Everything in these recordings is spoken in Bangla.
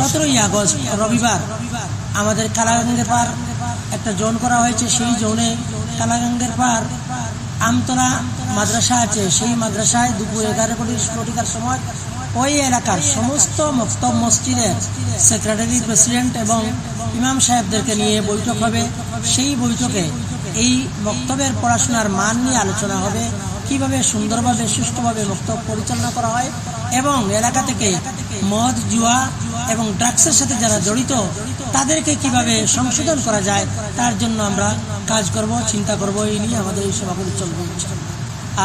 সতেরোই আগস্ট, রবিবার, আমাদের কালাগঙ্গের পার একটা জোন করা হয়েছে, সেই জোনে কালাগঙ্গের পার আমতলা মাদ্রাসা আছে। সেই মাদ্রাসায় দুপুর এগারো কোটি কোটিকার সময় ওই এলাকার সমস্ত মক্তব মসজিদের সেক্রেটারি প্রেসিডেন্ট এবং ইমাম সাহেবদেরকে নিয়ে বৈঠক হবে। সেই বৈঠকে এই বক্তব্যের পড়াশোনার মান নিয়ে আলোচনা হবে। কীভাবে সুন্দরভাবে, সুষ্ঠুভাবে বক্তব্য পরিচালনা করা হয় এবং এলাকা থেকে মদ, জুয়া এবং ড্রাগসের সাথে যারা জড়িত, তাদেরকে কীভাবে সংশোধন করা যায়, তার জন্য আমরা কাজ করব, চিন্তা করব, এই নিয়ে আমাদের এই সভাগুলি চলবে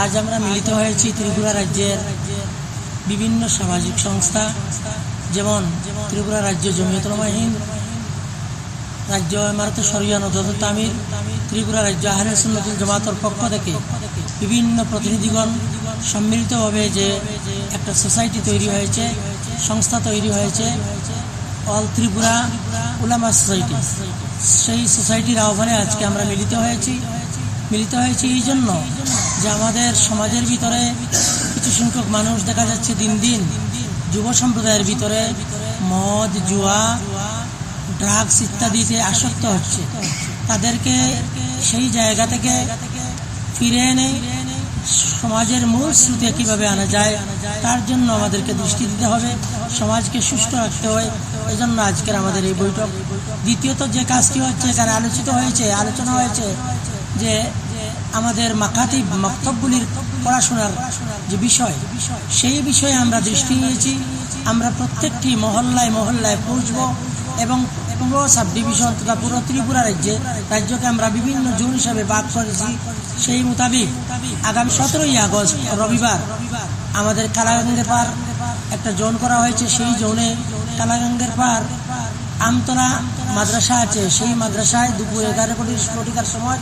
আজ আমরা মিলিত হয়েছি ত্রিপুরা রাজ্যের বিভিন্ন সামাজিক সংস্থা, যেমন ত্রিপুরা রাজ্য জমিয়তলমা রাজ্য ইমারত সরিয়া নদত তামির ত্রিপুরা রাজ্য আহলে জামাতর পক্ষ থেকে বিভিন্ন প্রতিনিধিগণ সম্মিলিতভাবে যে একটা সোসাইটি তৈরি হয়েছে সংস্থা তৈরি হয়েছে অল ত্রিপুরা উলামা সোসাইটি। সেই সোসাইটির আহ্বানে আজকে আমরা মিলিত হয়েছি। মিলিত হয়েছি এই জন্য যে আমাদের সমাজের ভিতরে কিছু সংখ্যক মানুষ দেখা যাচ্ছে দিন দিন যুব সম্প্রদায়ের ভিতরে মদ, জুয়া ড্রাগস ইত্যাদিতে আসক্ত হচ্ছে। তাদেরকে সেই জায়গা থেকে ফিরে এনে সমাজের মূল স্রোতে কীভাবে আনা যায়, তার জন্য আমাদেরকে দৃষ্টি দিতে হবে। সমাজকে সুস্থ রাখতে হয় এই জন্য আজকের আমাদের এই বৈঠক। দ্বিতীয়ত যে কাজটি হচ্ছে, এখানে আলোচিত হয়েছে, আলোচনা হয়েছে যে আমাদের মাকাতি মক্তবগুলির পড়াশোনার যে বিষয়, সেই বিষয়ে আমরা দৃষ্টি নিয়েছি আমরা প্রত্যেকটি মহল্লায় মহল্লায় পৌঁছব। এবং পুরো সাব ডিভিশন তথা পুরো ত্রিপুরা রাজ্যে, রাজ্যকে আমরা বিভিন্ন জোন হিসাবে ভাগ করেছি। সেই মোতাবেক আগামী সতেরোই আগস্ট, রবিবার, আমাদের কালাগঙ্গের পার একটা জোন করা হয়েছে। সেই জোনে কালাগঙ্গের পার আমতলা মাদ্রাসা আছে। সেই মাদ্রাসায় দুপুর এগারো কোটি কোটিকার সময়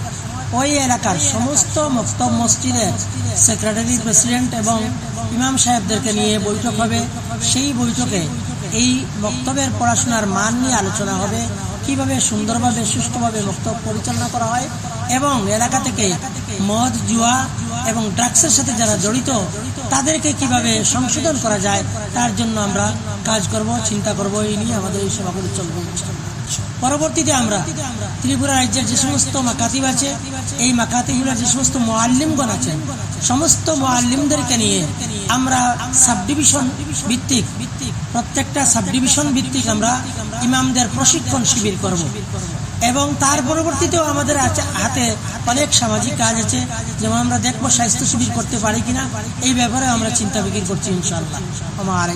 ওই এলাকার সমস্ত মক্তব মসজিদের সেক্রেটারি প্রেসিডেন্ট এবং ইমাম সাহেবদেরকে নিয়ে বৈঠক হবে। সেই বৈঠকে এই বক্তব্যের পড়াশোনার মান নিয়ে আলোচনা হবে, কীভাবে সুন্দরভাবে, সুষ্ঠুভাবে বক্তব্য পরিচালনা করা হয় এবং এলাকা থেকে মদ, জুয়া এবং ড্রাগসের সাথে যারা জড়িত, তাদেরকে কীভাবে সংশোধন করা যায়, তার জন্য আমরা কাজ করব, চিন্তা করব, এই নিয়ে আমাদের এই সভাগুলি চলবে পরবর্তীতে আমরা ত্রিপুরা রাজ্যের যে সমস্ত মাকাতিব আছে, এই মাকাতিগুলোর যে সমস্ত মোয়াল্লিমগণ আছেন, সমস্ত মোয়াল্লিমদেরকে নিয়ে আমরা সাব ডিভিশন ভিত্তিক, প্রত্যেকটা সাব ডিভিশন ভিত্তিক আমরা ইমামদের প্রশিক্ষণ শিবির করব। এবং তার পরবর্তীতেও আমাদের হাতে অনেক সামাজিক কাজ আছে, যেমন আমরা দেখব স্বাস্থ্য শিবির করতে পারি কিনা, এই ব্যাপারে আমরা চিন্তা বিক্রি করছি ইনশাল্লাহ আমার